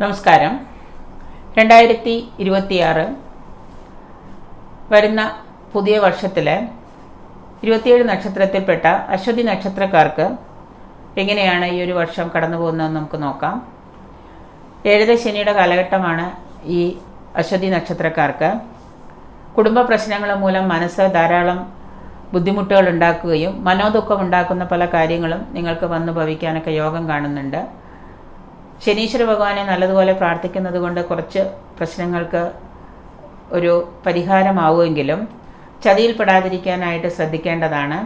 നമസ്കാരം. രണ്ടായിരത്തി ഇരുപത്തിയാറ് വരുന്ന പുതിയ വർഷത്തിൽ ഇരുപത്തിയേഴ് നക്ഷത്രത്തിൽപ്പെട്ട അശ്വതി നക്ഷത്രക്കാർക്ക് എങ്ങനെയാണ് ഈ ഒരു വർഷം കടന്നു പോകുന്നതെന്ന് നമുക്ക് നോക്കാം. ഏഴര ശനിയുടെ കാലഘട്ടമാണ് ഈ അശ്വതി നക്ഷത്രക്കാർക്ക്. കുടുംബ പ്രശ്നങ്ങൾ മൂലം മനസ്സ് ധാരാളം ബുദ്ധിമുട്ടുകൾ ഉണ്ടാക്കുകയും മനോദുഃഖം ഉണ്ടാക്കുന്ന പല കാര്യങ്ങളും നിങ്ങൾക്ക് വന്നു ഭവിക്കാനൊക്കെ യോഗം കാണുന്നുണ്ട്. ശനീശ്വര ഭഗവാനെ നല്ലതുപോലെ പ്രാർത്ഥിക്കുന്നത് കൊണ്ട് കുറച്ച് പ്രശ്നങ്ങൾക്ക് ഒരു പരിഹാരമാവുമെങ്കിലും ചതിയിൽപ്പെടാതിരിക്കാനായിട്ട് ശ്രദ്ധിക്കേണ്ടതാണ്.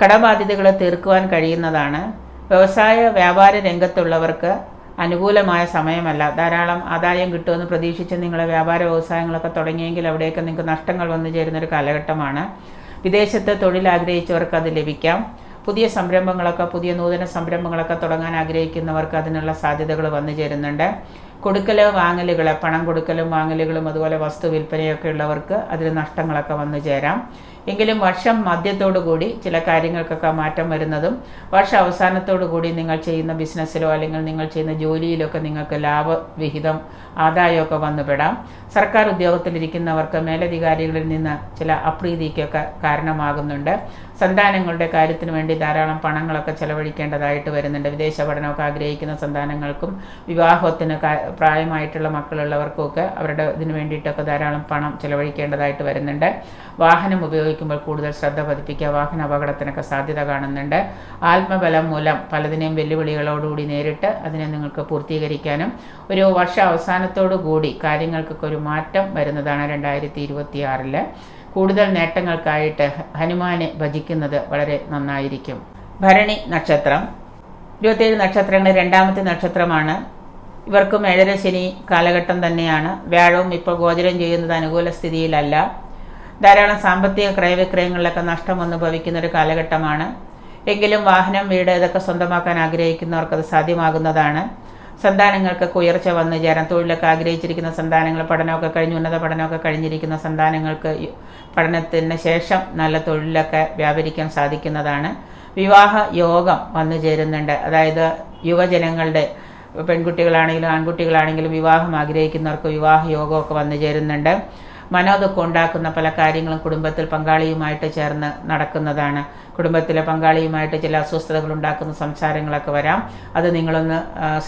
കടബാധ്യതകൾ തീർക്കുവാൻ കഴിയുന്നതാണ്. വ്യവസായ വ്യാപാര രംഗത്തുള്ളവർക്ക് അനുകൂലമായ സമയമല്ല. ധാരാളം ആദായം കിട്ടുമെന്ന് പ്രതീക്ഷിച്ച് നിങ്ങൾ വ്യാപാര വ്യവസായങ്ങളൊക്കെ തുടങ്ങിയെങ്കിൽ അവിടെയൊക്കെ നിങ്ങൾക്ക് നഷ്ടങ്ങൾ വന്നു ചേരുന്ന ഒരു കാലഘട്ടമാണ്. വിദേശത്ത് തൊഴിൽ ആഗ്രഹിച്ചവർക്ക് അത് ലഭിക്കാം. പുതിയ സംരംഭങ്ങളൊക്കെ പുതിയ നൂതന സംരംഭങ്ങളൊക്കെ തുടങ്ങാൻ ആഗ്രഹിക്കുന്നവർക്ക് അതിനുള്ള സാധ്യതകൾ വന്നു ചേരുന്നുണ്ട്. കൊടുക്കൽ വാങ്ങലുകൾ പണം കൊടുക്കലും വാങ്ങലുകളും അതുപോലെ വസ്തു വിൽപ്പനയൊക്കെ ഉള്ളവർക്ക് അതിൽ നഷ്ടങ്ങളൊക്കെ വന്നു ചേരാം. എങ്കിലും വർഷം കൂടി ചില കാര്യങ്ങൾക്കൊക്കെ മാറ്റം വരുന്നതും വർഷ അവസാനത്തോടു കൂടി നിങ്ങൾ ചെയ്യുന്ന ബിസിനസ്സിലോ അല്ലെങ്കിൽ നിങ്ങൾ ചെയ്യുന്ന ജോലിയിലൊക്കെ നിങ്ങൾക്ക് ലാഭവിഹിതം ആദായമൊക്കെ വന്നുപെടാം. സർക്കാർ ഉദ്യോഗത്തിലിരിക്കുന്നവർക്ക് മേലധികാരികളിൽ നിന്ന് ചില അപ്രീതിക്കൊക്കെ കാരണമാകുന്നുണ്ട്. സന്താനങ്ങളുടെ കാര്യത്തിന് വേണ്ടി ധാരാളം പണങ്ങളൊക്കെ ചെലവഴിക്കേണ്ടതായിട്ട് വരുന്നുണ്ട്. വിദേശ പഠനമൊക്കെ ആഗ്രഹിക്കുന്ന സന്താനങ്ങൾക്കും വിവാഹത്തിന് പ്രായമായിട്ടുള്ള മക്കളുള്ളവർക്കൊക്കെ അവരുടെ ഇതിന് വേണ്ടിയിട്ടൊക്കെ ധാരാളം പണം ചിലവഴിക്കേണ്ടതായിട്ട് വരുന്നുണ്ട്. വാഹനം ഉപയോഗിക്കുമ്പോൾ കൂടുതൽ ശ്രദ്ധ പതിപ്പിക്കുക വാഹന അപകടത്തിനൊക്കെ സാധ്യത കാണുന്നുണ്ട്. ആത്മബലം മൂലം പലതിനെയും വെല്ലുവിളികളോടുകൂടി നേരിട്ട് അതിനെ നിങ്ങൾക്ക് പൂർത്തീകരിക്കാനും ഒരു വർഷ അവസാനത്തോടു കൂടി കാര്യങ്ങൾക്കൊക്കെ ഒരു മാറ്റം വരുന്നതാണ് രണ്ടായിരത്തി ഇരുപത്തിയാറിൽ കൂടുതൽ നേട്ടങ്ങൾക്കായിട്ട് ഹനുമാനെ ഭജിക്കുന്നത് വളരെ നന്നായിരിക്കും. ഭരണി നക്ഷത്രം. ഇരുപത്തിയേഴ് നക്ഷത്രങ്ങളിൽ രണ്ടാമത്തെ നക്ഷത്രമാണ്. ഇവർക്കും ഏഴര ശനി കാലഘട്ടം തന്നെയാണ്. വ്യാഴവും ഇപ്പോൾ ഗോചരം ചെയ്യുന്നത് അനുകൂല സ്ഥിതിയിലല്ല. ധാരാളം സാമ്പത്തിക ക്രയവിക്രയങ്ങളിലൊക്കെ നഷ്ടം അനുഭവിക്കുന്ന ഭവിക്കുന്ന ഒരു കാലഘട്ടമാണ്. എങ്കിലും വാഹനം വീട് ഇതൊക്കെ സ്വന്തമാക്കാൻ ആഗ്രഹിക്കുന്നവർക്ക് അത് സാധ്യമാകുന്നതാണ്. സന്താനങ്ങൾക്കൊക്കെ ഉയർച്ച വന്നു ചേരാൻ തൊഴിലൊക്കെ ആഗ്രഹിച്ചിരിക്കുന്ന സന്താനങ്ങൾ പഠനമൊക്കെ കഴിഞ്ഞ് ഉന്നത പഠനമൊക്കെ കഴിഞ്ഞിരിക്കുന്ന സന്താനങ്ങൾക്ക് പഠനത്തിന് ശേഷം നല്ല തൊഴിലൊക്കെ വ്യാപരിക്കാൻ സാധിക്കുന്നതാണ്. വിവാഹ യോഗം വന്നു ചേരുന്നുണ്ട്. അതായത് യുവജനങ്ങളുടെ പെൺകുട്ടികളാണെങ്കിലും ആൺകുട്ടികളാണെങ്കിലും വിവാഹം ആഗ്രഹിക്കുന്നവർക്ക് വിവാഹ യോഗമൊക്കെ വന്നു ചേരുന്നുണ്ട്. മനോദുഃഖം ഉണ്ടാക്കുന്ന പല കാര്യങ്ങളും കുടുംബത്തിൽ പങ്കാളിയുമായിട്ട് ചേർന്ന് നടക്കുന്നതാണ്. കുടുംബത്തിലെ പങ്കാളിയുമായിട്ട് ചില അസ്വസ്ഥതകൾ ഉണ്ടാക്കുന്ന സംസാരങ്ങളൊക്കെ വരാം. അത് നിങ്ങളൊന്ന്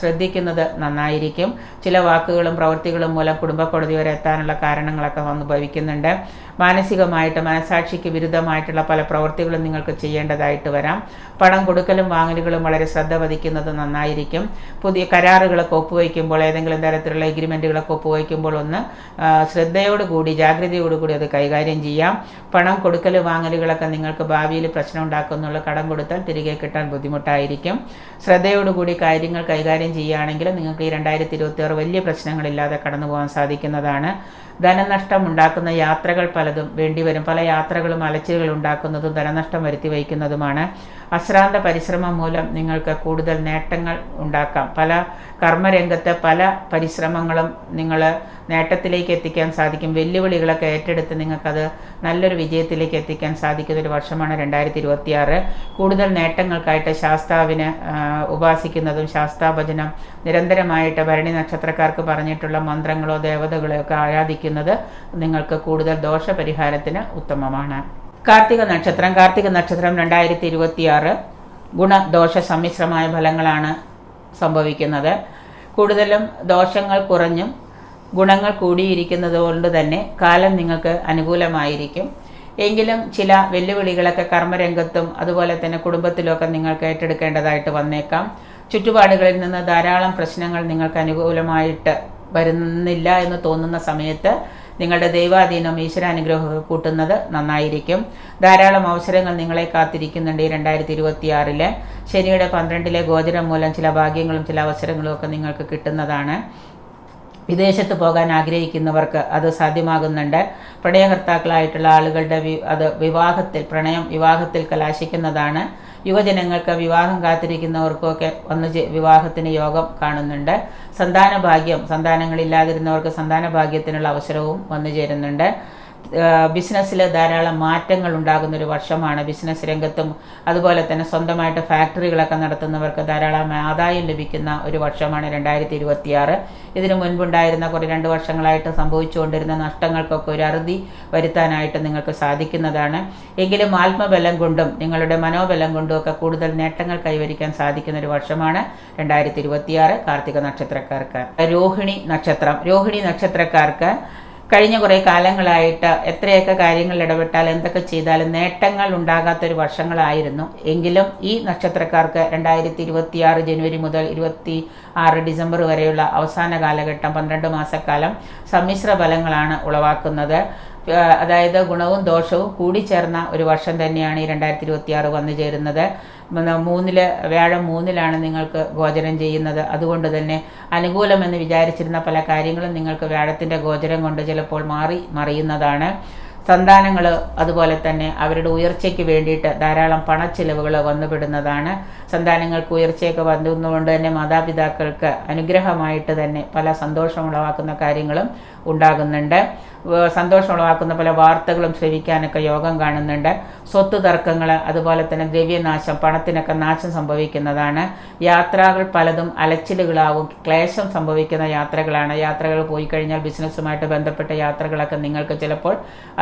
ശ്രദ്ധിക്കുന്നത് നന്നായിരിക്കും. ചില വാക്കുകളും പ്രവൃത്തികളും മൂലം കുടുംബ കോടതി വരെ എത്താനുള്ള കാരണങ്ങളൊക്കെ വന്നു ഭവിക്കുന്നുണ്ട്. മാനസികമായിട്ട് മനസാക്ഷിക്ക് വിരുദ്ധമായിട്ടുള്ള പല പ്രവൃത്തികളും നിങ്ങൾക്ക് ചെയ്യേണ്ടതായിട്ട് വരാം. പണം കൊടുക്കലും വാങ്ങലുകളും വളരെ ശ്രദ്ധ പതിക്കുന്നത് നന്നായിരിക്കും. പുതിയ കരാറുകളൊക്കെ ഒപ്പുവയ്ക്കുമ്പോൾ ഏതെങ്കിലും തരത്തിലുള്ള എഗ്രിമെന്റുകളൊക്കെ ഒപ്പുവയ്ക്കുമ്പോൾ ഒന്ന് ശ്രദ്ധയോടുകൂടി ജാഗ്രതയോടുകൂടി അത് കൈകാര്യം ചെയ്യാം. പണം കൊടുക്കലും വാങ്ങലുകളൊക്കെ നിങ്ങൾക്ക് ഭാവിയിൽ പ്രശ്നം ഉണ്ടാക്കുന്നുള്ള കടം കൊടുത്താൽ തിരികെ കിട്ടാൻ ബുദ്ധിമുട്ടായിരിക്കും. ശ്രദ്ധയോടുകൂടി കാര്യങ്ങൾ കൈകാര്യം ചെയ്യുകയാണെങ്കിൽ നിങ്ങൾക്ക് ഈ രണ്ടായിരത്തി ഇരുപത്തി വലിയ പ്രശ്നങ്ങളില്ലാതെ കടന്നു പോകാൻ സാധിക്കുന്നതാണ്. ധനനഷ്ടം ഉണ്ടാക്കുന്ന യാത്രകൾ പലതും വേണ്ടിവരും. പല യാത്രകളും അലച്ചിലുകൾ ഉണ്ടാക്കുന്നതും ധനനഷ്ടം വരുത്തി വയ്ക്കുന്നതുമാണ്. അശ്രാന്ത പരിശ്രമം മൂലം നിങ്ങൾക്ക് കൂടുതൽ നേട്ടങ്ങൾ ഉണ്ടാക്കാം. പല കർമ്മരംഗത്ത് പല പരിശ്രമങ്ങളും നിങ്ങൾ നേട്ടത്തിലേക്ക് എത്തിക്കാൻ സാധിക്കും. വെല്ലുവിളികളൊക്കെ ഏറ്റെടുത്ത് നിങ്ങൾക്കത് നല്ലൊരു വിജയത്തിലേക്ക് എത്തിക്കാൻ സാധിക്കുന്ന ഒരു വർഷമാണ് രണ്ടായിരത്തി ഇരുപത്തിയാറ് കൂടുതൽ നേട്ടങ്ങൾക്കായിട്ട് ശാസ്താവിന് ഉപാസിക്കുന്നതും ശാസ്താഭജനം നിരന്തരമായിട്ട് ഭരണി നക്ഷത്രക്കാർക്ക് പറഞ്ഞിട്ടുള്ള മന്ത്രങ്ങളോ ദേവതകളോ ഒക്കെ ആരാധിക്കുന്നത് നിങ്ങൾക്ക് കൂടുതൽ ദോഷപരിഹാരത്തിന് ഉത്തമമാണ്. കാർത്തിക നക്ഷത്രം കാർത്തിക നക്ഷത്രം രണ്ടായിരത്തി ഇരുപത്തിയാറ് ഗുണദോഷ സമ്മിശ്രമായ ഫലങ്ങളാണ് സംഭവിക്കുന്നത്. കൂടുതലും ദോഷങ്ങൾ കുറഞ്ഞും ഗുണങ്ങൾ കൂടിയിരിക്കുന്നത് കൊണ്ട് തന്നെ കാലം നിങ്ങൾക്ക് അനുകൂലമായിരിക്കും. എങ്കിലും ചില വെല്ലുവിളികളൊക്കെ കർമ്മരംഗത്തും അതുപോലെ തന്നെ കുടുംബത്തിലുമൊക്കെ നിങ്ങൾക്ക് ഏറ്റെടുക്കേണ്ടതായിട്ട് വന്നേക്കാം. ചുറ്റുപാടുകളിൽ നിന്ന് ധാരാളം പ്രശ്നങ്ങൾ നിങ്ങൾക്ക് അനുകൂലമായിട്ട് വരുന്നില്ല എന്ന് തോന്നുന്ന സമയത്ത് നിങ്ങളുടെ ദൈവാധീനം ഈശ്വരാനുഗ്രഹം കൂട്ടുന്നത് നന്നായിരിക്കും. ധാരാളം അവസരങ്ങൾ നിങ്ങളെ കാത്തിരിക്കുന്നുണ്ട് ഈ രണ്ടായിരത്തി ഇരുപത്തിയാറിൽ ശനിയുടെ പന്ത്രണ്ടിലെ ഗോചരം മൂലം ചില ഭാഗ്യങ്ങളും ചില അവസരങ്ങളും ഒക്കെ നിങ്ങൾക്ക് കിട്ടുന്നതാണ്. വിദേശത്ത് പോകാൻ ആഗ്രഹിക്കുന്നവർക്ക് അത് സാധ്യമാകുന്നുണ്ട്. പ്രണയകർത്താക്കളായിട്ടുള്ള ആളുകളുടെ അത് വിവാഹത്തിൽ പ്രണയം വിവാഹത്തിൽ കലാശിക്കുന്നതാണ്. യുവജനങ്ങൾക്ക് വിവാഹം കാത്തിരിക്കുന്നവർക്കൊക്കെ വന്ന് വിവാഹത്തിന് യോഗം കാണുന്നുണ്ട്. സന്താന ഭാഗ്യം സന്താനങ്ങളില്ലാതിരുന്നവർക്ക് സന്താന ഭാഗ്യത്തിനുള്ള അവസരവും വന്നു ചേരുന്നുണ്ട്. ബിസിനസ്സിൽ ധാരാളം മാറ്റങ്ങൾ ഉണ്ടാകുന്ന ഒരു വർഷമാണ് ബിസിനസ് രംഗത്തും അതുപോലെ തന്നെ സ്വന്തമായിട്ട് ഫാക്ടറികളൊക്കെ നടത്തുന്നവർക്ക് ധാരാളം ആദായം ലഭിക്കുന്ന ഒരു വർഷമാണ് രണ്ടായിരത്തി ഇരുപത്തിയാറ് ഇതിനു മുൻപുണ്ടായിരുന്ന കുറേ രണ്ട് വർഷങ്ങളായിട്ട് സംഭവിച്ചുകൊണ്ടിരുന്ന നഷ്ടങ്ങൾക്കൊക്കെ ഒരു അറുതി വരുത്താനായിട്ട് നിങ്ങൾക്ക് സാധിക്കുന്നതാണ്. എങ്കിലും ആത്മബലം കൊണ്ടും നിങ്ങളുടെ മനോബലം കൊണ്ടും ഒക്കെ കൂടുതൽ നേട്ടങ്ങൾ കൈവരിക്കാൻ സാധിക്കുന്ന ഒരു വർഷമാണ് രണ്ടായിരത്തി ഇരുപത്തിയാറ് കാർത്തിക നക്ഷത്രക്കാർക്ക്. രോഹിണി നക്ഷത്രം. രോഹിണി നക്ഷത്രക്കാർക്ക് കഴിഞ്ഞ കുറേ കാലങ്ങളായിട്ട് എത്രയൊക്കെ കാര്യങ്ങൾ ഇടപെട്ടാൽ എന്തൊക്കെ ചെയ്താലും നേട്ടങ്ങൾ ഉണ്ടാകാത്തൊരു വർഷങ്ങളായിരുന്നു. എങ്കിലും ഈ നക്ഷത്രക്കാർക്ക് രണ്ടായിരത്തി ഇരുപത്തിയാറ് ജനുവരി മുതൽ ഇരുപത്തി ആറ് ഡിസംബർ വരെയുള്ള അവസാന കാലഘട്ടം പന്ത്രണ്ട് മാസക്കാലം സമ്മിശ്ര ഫലങ്ങളാണ് ഉളവാക്കുന്നത്. അതായത് ഗുണവും ദോഷവും കൂടി ചേർന്ന ഒരു വർഷം തന്നെയാണ് ഈ രണ്ടായിരത്തി ഇരുപത്തി ആറ് വന്നു ചേരുന്നത് മൂന്നിൽ വ്യാഴം മൂന്നിലാണ് നിങ്ങൾക്ക് ഗോചരം ചെയ്യുന്നത്. അതുകൊണ്ട് തന്നെ അനുകൂലമെന്ന് വിചാരിച്ചിരുന്ന പല കാര്യങ്ങളും നിങ്ങൾക്ക് വ്യാഴത്തിന്റെ ഗോചരം കൊണ്ട് ചിലപ്പോൾ മാറി മറിയുന്നതാണ്. സന്താനങ്ങൾ അതുപോലെ തന്നെ അവരുടെ ഉയർച്ചയ്ക്ക് വേണ്ടിയിട്ട് ധാരാളം പണച്ചിലവുകൾ വന്നുപെടുന്നതാണ്. സന്താനങ്ങൾക്ക് ഉയർച്ചയൊക്കെ വന്നതുകൊണ്ട് തന്നെ മാതാപിതാക്കൾക്ക് അനുഗ്രഹമായിട്ട് തന്നെ പല സന്തോഷം ഉളവാക്കുന്ന കാര്യങ്ങളും ഉണ്ടാകുന്നുണ്ട്. സന്തോഷം ഉളവാക്കുന്ന പല വാർത്തകളും ശ്രവിക്കാനൊക്കെ യോഗം കാണുന്നുണ്ട്. സ്വത്ത് തർക്കങ്ങൾ അതുപോലെ തന്നെ ദ്രവ്യനാശം പണത്തിനൊക്കെ നാശം സംഭവിക്കുന്നതാണ്. യാത്രകൾ പലതും അലച്ചിലുകളാവും ക്ലേശം സംഭവിക്കുന്ന യാത്രകളാണ്. യാത്രകൾ പോയി കഴിഞ്ഞാൽ ബിസിനസ്സുമായിട്ട് ബന്ധപ്പെട്ട യാത്രകളൊക്കെ നിങ്ങൾക്ക് ചിലപ്പോൾ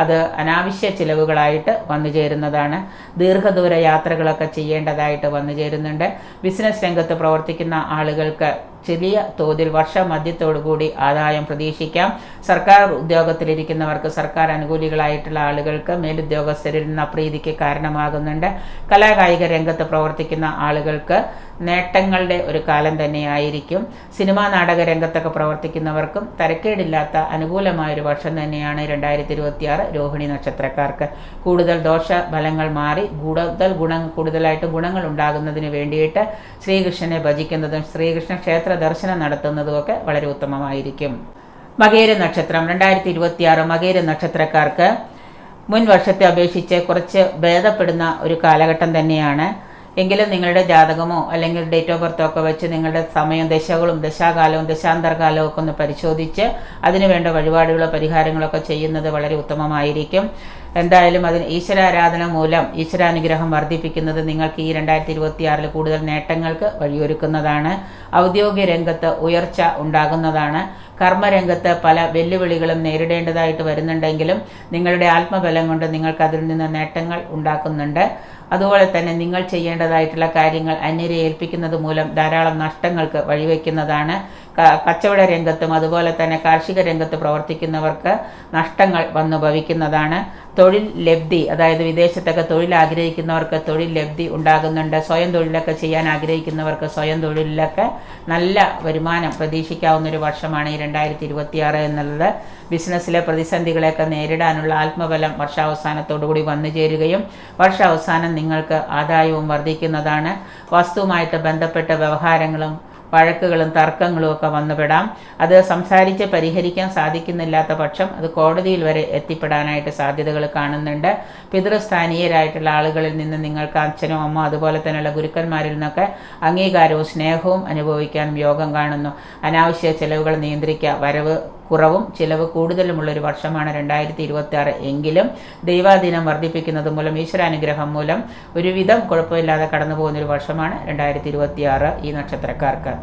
അത് അനാവശ്യ ചിലവുകളായിട്ട് വന്നു ചേരുന്നതാണ്. ദീർഘദൂര യാത്രകളൊക്കെ ചെയ്യേണ്ടതായിട്ട് വന്നു ചേരുന്നുണ്ട് ബിസിനസ് രംഗത്ത് പ്രവർത്തിക്കുന്ന ആളുകൾക്ക് ചെറിയ തോതിൽ വർഷമധ്യത്തോടുകൂടി ആദായം പ്രതീക്ഷിക്കാം. സർക്കാർ ഉദ്യോഗത്തിലിരിക്കുന്നവർക്ക് സർക്കാർ അനുകൂലികളായിട്ടുള്ള ആളുകൾക്ക് മേലുദ്യോഗസ്ഥരിൽ നിന്ന് അപ്രീതിക്ക് കാരണമാകുന്നുണ്ട്. കലാകായിക രംഗത്ത് പ്രവർത്തിക്കുന്ന ആളുകൾക്ക് നേട്ടങ്ങളുടെ ഒരു കാലം തന്നെയായിരിക്കും. സിനിമാ നാടക രംഗത്തൊക്കെ പ്രവർത്തിക്കുന്നവർക്കും തരക്കേടില്ലാത്ത അനുകൂലമായ ഒരു വർഷം തന്നെയാണ് രണ്ടായിരത്തി ഇരുപത്തിയാറ് രോഹിണി നക്ഷത്രക്കാർക്ക്. കൂടുതൽ ദോഷ ഫലങ്ങൾ മാറി കൂടുതൽ ഗുണ കൂടുതലായിട്ട് ഗുണങ്ങൾ ഉണ്ടാകുന്നതിന് വേണ്ടിയിട്ട് ശ്രീകൃഷ്ണനെ ഭജിക്കുന്നതും ശ്രീകൃഷ്ണ ക്ഷേത്ര ദർശനം നടത്തുന്നതുമൊക്കെ വളരെ ഉത്തമമായിരിക്കും. മകേര നക്ഷത്രം. രണ്ടായിരത്തി ഇരുപത്തിയാറ് മകേര നക്ഷത്രക്കാർക്ക് മുൻ വർഷത്തെ അപേക്ഷിച്ച് കുറച്ച് ഭേദപ്പെടുന്ന ഒരു കാലഘട്ടം തന്നെയാണ്. എങ്കിലും നിങ്ങളുടെ ജാതകമോ അല്ലെങ്കിൽ ഡേറ്റ് ഓഫ് ബർത്തോ ഒക്കെ വെച്ച് നിങ്ങളുടെ സമയം ദശകളും ദശാകാലവും ദശാന്തർകാലവും ഒക്കെ ഒന്ന് പരിശോധിച്ച് അതിനുവേണ്ട വഴിപാടുകളോ പരിഹാരങ്ങളോ ഒക്കെ ചെയ്യുന്നത് വളരെ ഉത്തമമായിരിക്കും. എന്തായാലും അതിന് ഈശ്വരാരാധന മൂലം ഈശ്വരാനുഗ്രഹം വർദ്ധിപ്പിക്കുന്നത് നിങ്ങൾക്ക് ഈ രണ്ടായിരത്തി ഇരുപത്തിയാറിൽ കൂടുതൽ നേട്ടങ്ങൾക്ക് വഴിയൊരുക്കുന്നതാണ്. ഔദ്യോഗിക രംഗത്ത് ഉയർച്ച ഉണ്ടാകുന്നതാണ്. കർമ്മരംഗത്ത് പല വെല്ലുവിളികളും നേരിടേണ്ടതായിട്ട് വരുന്നുണ്ടെങ്കിലും നിങ്ങളുടെ ആത്മബലം കൊണ്ട് നിങ്ങൾക്ക് അതിൽ നിന്ന് നേട്ടങ്ങൾ ഉണ്ടാക്കുന്നുണ്ട്. അതുപോലെ തന്നെ നിങ്ങൾ ചെയ്യേണ്ടതായിട്ടുള്ള കാര്യങ്ങൾ അന്യരെ ഏൽപ്പിക്കുന്നത് മൂലം ധാരാളം നഷ്ടങ്ങൾക്ക് വഴിവെക്കുന്നതാണ്. കച്ചവട രംഗത്തും അതുപോലെ തന്നെ കാർഷിക രംഗത്ത് പ്രവർത്തിക്കുന്നവർക്ക് നഷ്ടങ്ങൾ വന്നു ഭവിക്കുന്നതാണ്. തൊഴിൽ ലബ്ധി അതായത് വിദേശത്തൊക്കെ തൊഴിൽ ആഗ്രഹിക്കുന്നവർക്ക് തൊഴിൽ ലബ്ധി ഉണ്ടാകുന്നുണ്ട്. സ്വയം തൊഴിലൊക്കെ ചെയ്യാൻ ആഗ്രഹിക്കുന്നവർക്ക് സ്വയം തൊഴിലിലൊക്കെ നല്ല വരുമാനം പ്രതീക്ഷിക്കാവുന്ന ഒരു വർഷമാണ് ഈ രണ്ടായിരത്തി ഇരുപത്തിയാറ് എന്നുള്ളത്. ബിസിനസ്സിലെ പ്രതിസന്ധികളെയൊക്കെ നേരിടാനുള്ള ആത്മബലം വർഷാവസാനത്തോടുകൂടി വന്നു ചേരുകയും വർഷാവസാനം നിങ്ങൾക്ക് ആദായവും വർദ്ധിക്കുന്നതാണ്. വസ്തുവുമായിട്ട് ബന്ധപ്പെട്ട വ്യവഹാരങ്ങളും വഴക്കുകളും തർക്കങ്ങളും ഒക്കെ വന്നുപെടാം. അത് സംസാരിച്ച് പരിഹരിക്കാൻ സാധിക്കുന്നില്ലാത്ത പക്ഷം അത് കോടതിയിൽ വരെ എത്തിപ്പെടാനായിട്ട് സാധ്യതകൾ കാണുന്നുണ്ട്. പിതൃസ്ഥാനീയരായിട്ടുള്ള ആളുകളിൽ നിന്ന് നിങ്ങൾക്ക് അച്ഛനോ അമ്മ അതുപോലെ തന്നെയുള്ള ഗുരുക്കന്മാരിൽ നിന്നൊക്കെ അംഗീകാരവും സ്നേഹവും അനുഭവിക്കാൻ യോഗം കാണുന്നു. അനാവശ്യ ചെലവുകൾ നിയന്ത്രിക്കുക വരവ് കുറവും ചിലവ് കൂടുതലുമുള്ള ഒരു വർഷമാണ് രണ്ടായിരത്തി ഇരുപത്തി ആറ് എങ്കിലും ദൈവാധീനം വർദ്ധിപ്പിക്കുന്നത് മൂലം ഈശ്വരാനുഗ്രഹം മൂലം ഒരുവിധം കുഴപ്പമില്ലാതെ കടന്നു പോകുന്നൊരു വർഷമാണ് രണ്ടായിരത്തി ഇരുപത്തി ആറ് ഈ നക്ഷത്രക്കാർക്ക്.